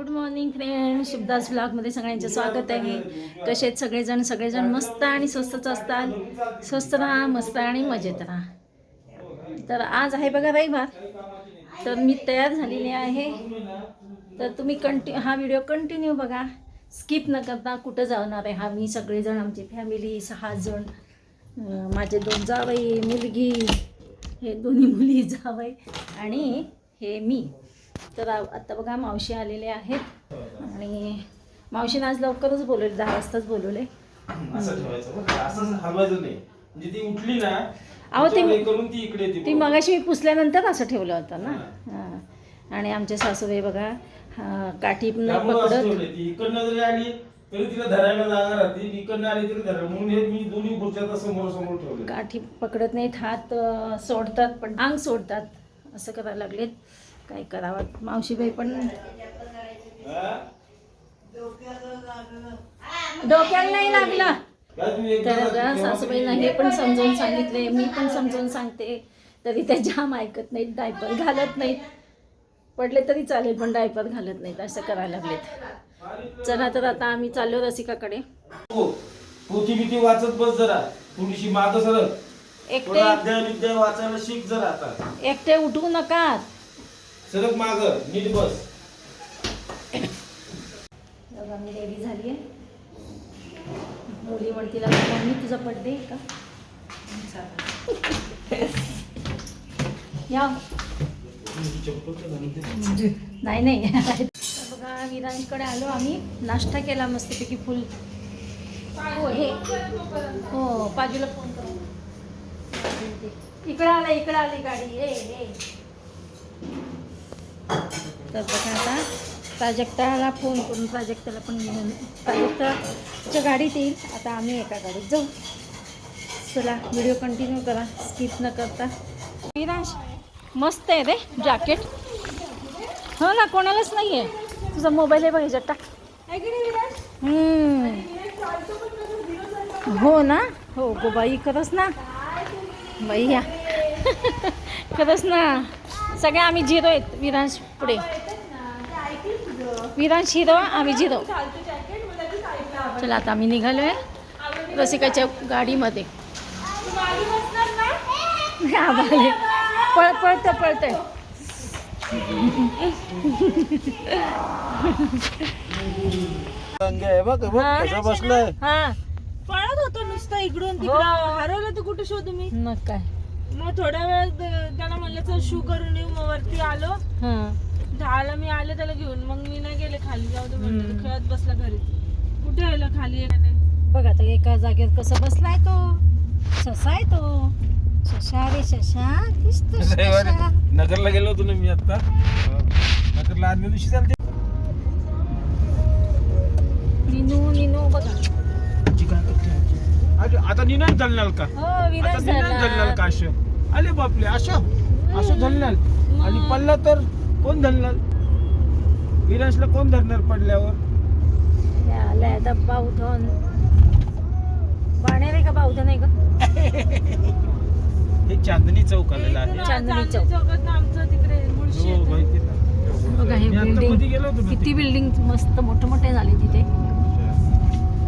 Good morning friend शुभदास ब्लॉगमध्ये सगळ्यांचे स्वागत आहे. कसेच सगळेजण? सगळेजण मस्त आणि स्वस्तच असतात. स्वस्त राहा मस्त आणि मजेत राहा. तर आज आहे बघा रविवार. तर मी तयार झालेली आहे. तर तुम्ही कंटि हा व्हिडिओ कंटिन्यू बघा. स्किप न करता कुठं जाणार आहे? हा मी सगळेजण आमची फॅमिली सहा जण माझे दोन जावई मुलगी हे दोन्ही मुली जावई आणि हे मी. तर आ- आता बघा मावशी आलेले आहेत. आणि मावशीने आज लवकरच बोलवले दहा वाजताच बोलवले. म्हणजे ती उठली ना अहो, ते- हे ती मगाशी मी पुसल्यानंतर असं ठेवलं होतं ना. हां. आणि आमचे सासूबाई बघा हा, काठी पकडत हे काठी पकडत नाहीत. हात सोडतात पण अंग सोडतात. असं करायला लागलेत. काय करावं? मावशीबाई पण डोक्याला नाही लागलं. तर सासूबाईंना हे पण समजावून सांगितले मी पण समजावून सांगते. तरी त्या जाम ऐकत नाहीत डायपर घालत नाहीत. पडले तरी चालेल पण डायपर घालत नाहीत असं करायला लागलेत. चला तर आता आम्ही चाललो रसिकाकडे. हो. पोथी वाचत बस जरा. थोडीशी माग सरक एकटे वाचायला शिक जरा आता. एकटे उठवू नका. सरक माग नीट बस. बघा मी रेडी झाली आहे मुली म्हणतील मम्मी तुझा बड्डे का? या. नाही नाही. बघा विरांकडे आलो आम्ही. नाश्ता केला मस्तपैकी फुल. हो हे. हो बाजूला फोन करू. इकडे आला इकडे आली गाडी. हे हे तर बघा आता प्राजक्ताला फोन करून प्राजक्ताला पण घेऊन प्राजक्ताच्या गाडीत येईल. आता आम्ही एका गाडीत जाऊ. चला व्हिडिओ कंटिन्यू करा. स्किप न करता. विराज मस्त आहे रे जॅकेट. हो ना कोणालाच नाही आहे तुझा मोबाईल आहे बघ ह्याच्यात टाक. हो ना? हो गो बाई खरंच ना? बाई या. खरंच ना? सगळे आम्ही झिरो आहेत. विरांश पुढे. विरांश हिरो आम्ही झिरो चला आता आम्ही निघालो आहे रसिकाच्या गाडीमध्ये. पळ पळतं पळतंय. बघ हा. बसलाय? हा. पळत होतो नुसतं इकडून तिकडं. हरवलं तर कुठे शोधू मी मग काय? मग थोड्या वेळ त्याला म्हणलं चल शू करून येऊ. मग वरती आलो. हां. झालं मी आले त्याला घेऊन. मग मी नाही गेले खाली. जाऊ दे म्हणलं तो खेळत बसला घरी. कुठे आलं खाली आहे का नाही बघ आता एका जागेवर कसं बसलाय तो. ससा आहे तो. शशा रे शशा. दिसतो शशा. नगरला गेलो होतो ना मी आता नगरला आदल्या दिवशी चालते. आता निनाद धरणार का? हो आता विराज निनाद धरणार झाला का असं आले बापले असं असं धरणार आणि पडला तर कोण धरणार? विरासला कोण धरणार पडल्यावर? आलाय आता बावधन बाणेर आहे का बावधन आहे का? हे चांदणी चौक आलेलं आहे. चांदणी चांदणी चौक. चौकात ना आमचं तिकडे मुळशी हो येतं. माहिती ना. बघा हे मी आता मध्ये बिल्डिंग गेलो होतो ना किती. बिल्डिंग मस्त मोठे मोठे झाले तिथे.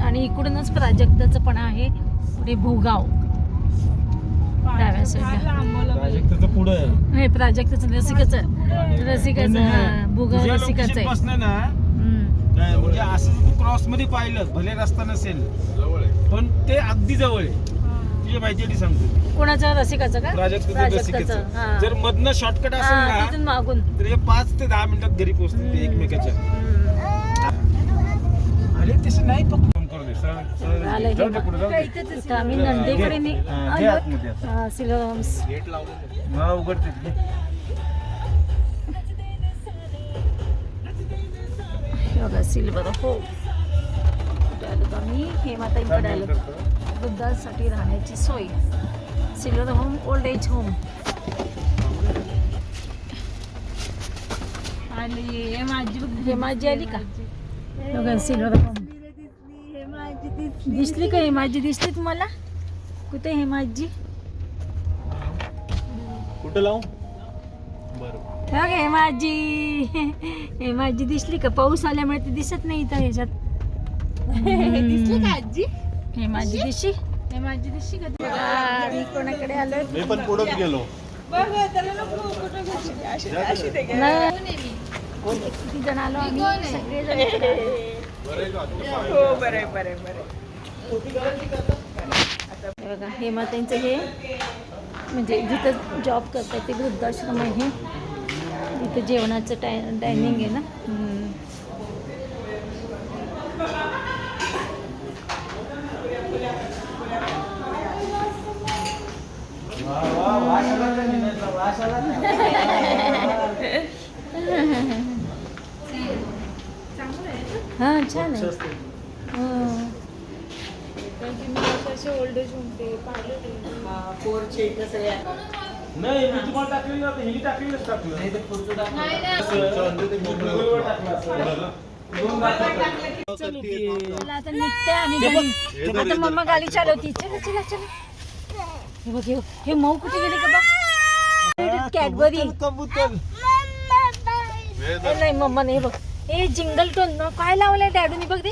आणि इकडूनच प्राजक्ताचं पण आहे. पुढे भूगाव. डाव्या side ला. फार लांब मला बाई. प्राजक्ताचं पुढं आहे. हे प्राजक्ताचं रसिकाचं. रसिकाचं हा भूगाव रसिकाचं आहे. म्हणजे असं जर तू क्रॉसमध्ये पाहिलं भले रस्ता नसेल पण ते अगदी जवळ आहे. तुझ्या माहितीसाठी सांगतो. कोणाचं? रसिकाचं का? प्राजक्ताचं रसिकेचं. जर मधनं शॉर्टकट असेल ना तिथून मागून. तर हे पाच ते दहा मिनिटात घरी पोहोचतील ते एकमेकाच्या. अरे तसं नाही तो इथं आम्ही नंदेकडे नि- हा, घे. आलो. आतमध्ये आता. हा, सिलोरम्स हा उघडते घे. बघा सिल्वर हो. कुठे आलो तर आम्ही हेमाताईकडे आलो. वृद्धांसाठी राहण्याची सोय. Silver home old age home. आली. हे माझी हेमाजी आली का? बघा सिल्वर होम. हे माझी दिसली दिसली का हेमाजी? दिसली तुम्हाला? कुठे हेमाजी? कुठं लावू? बरं. बघ हे माझी हे माझी दिसली का? पाऊस आल्यामुळे ती दिसत नाही इथं ह्याच्यात. दिसली का आजी? हे माझी दिशी हे माझी दिसली का? मी कोणाकडे आलोय मी पण पुढंच गेलो. बघ त्याला नको कुठं घुसली. अशी अशी ते घे. नाही. किती जण आलो आम्ही? सगळेजण. हो बरं आहे, बरं आहे, बरं आहे. हे बघा हेमाताईंचं हे म्हणजे जिथं जॉब करतात ते वृद्धाश्रम आहे. हे इथं जेवणाचं टाय डायनिंग आहे ना हम्म. हां छान आहे. हो. नाही मी तुम्हाला टाकलेलं नव्हतं हिने टाकलेलंच टाकलं. आता निघते आम्ही घरी. आता मम्मा गाडी चालवती. चला चला चला. हे बघ हे- हे मऊ कुठे गेले का बघ कॅडबरी. नाही मम्मा नाही बघ. हे जिंगल टोन ना काय लावलंय डॅडूनी बघ दे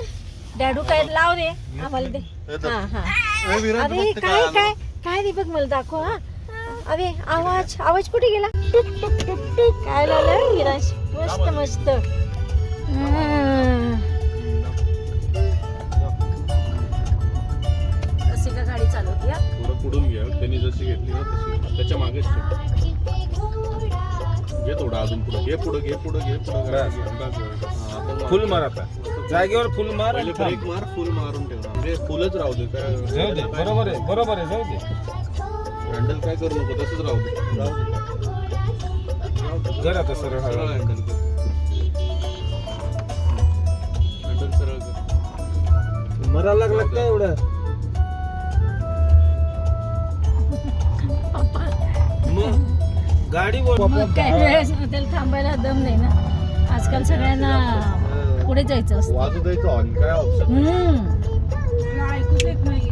डॅडू काय लाव दे. आम्हाला दे. हा हा अरे काय काय काय दे बघ मला दाखव हा. अरे आवाज आवाज कुठे गेला? काय लावलंय विराज? मस्त मस्त. घे पुढं घे पुढं पुढं मार. फुल मार आता. जागेवर फुल मार आणि पहिले ब्रेक. मार फुल मारून ठेव. म्हणजे फुलच राहू दे काय जाऊ दे बरोबर आहे बरोबर आहे जाऊ दे. हँडल काय करू नको तसंच राहू दे. राहू दे. कर आता सरळ हळू. हँडल कर. हँडल सरळ कर. मरायला लागला काय एवढं? मग? गाडी मग वेळेस थांबायला दम नाही ना. आजकाल सगळ्यांना पुढे जायचं असतं. वाजू द्यायचं ऑन काय ऑप्शन हम्म. मला ऐकूच येत नाहीये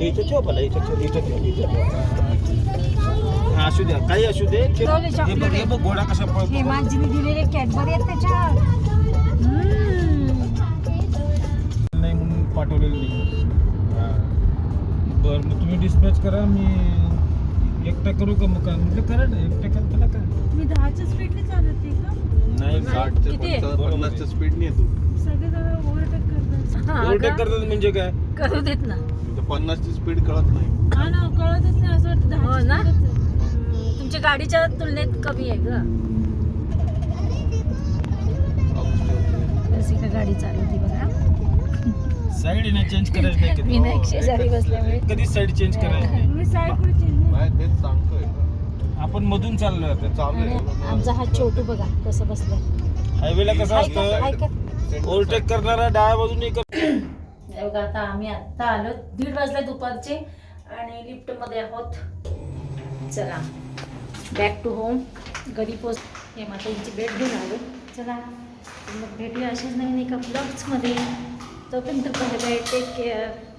इथं ठेव मला इथं ठेव इथं ठेव इथं ठेव. हा, असू द्या काही असू दे. ते- हे बघ हे बघ घोडा कसा पळतो. हे माझीने दिलेले कॅडबरी आहेत त्याच्यात बरं मग तुम्ही डिस्पॅच करा मी एकटा करू का मग काय? म्हटलं करा ना एकटा करा त्याला काय मी दहाच्या स्पीडने चालते का? नाही किती? आहे? पन्नासच्या स्पीडने तू सगळे जण ओव्हरटेक करतात. हा ओव्हरटेक का? करतात म्हणजे काय? करू देत ना. इथं पन्नासची स्पीड कळत नाही. हा ना कळतच नाही असं वाटतं हो ना? दहाच्या speed च आहे. हम्म, तुमच्या गाडीच्या तुलनेत कमी आहे ग. कशी का गाडी चालवती बघा. साईड नाही चेंज करायची नाही मी ना एक शेजारी बसल्यामुळे कधी साईड चेंज करायची नाही. मी साईड पुढे change नाही. तेच सांगतोय. ना. आपण मधून चाललोय आता. आमचा हा छोटू बघा कसं बसलाय. हायवेला कसं असतं? ओव्हरटेक करणारा डाव्या बाजूने कर बघा आता आम्ही आत्ता आलो. दीड वाजले दुपारचे आणि लिफ्टमध्ये आहोत. चला. बॅक टू होम घरी पोच हे माताईंची भेट घेऊन आलो. चला. मग भेटूया अशाच नवीन एका ब्लॉग्समध्ये तोपर्यंत बाय बाय टेक केअर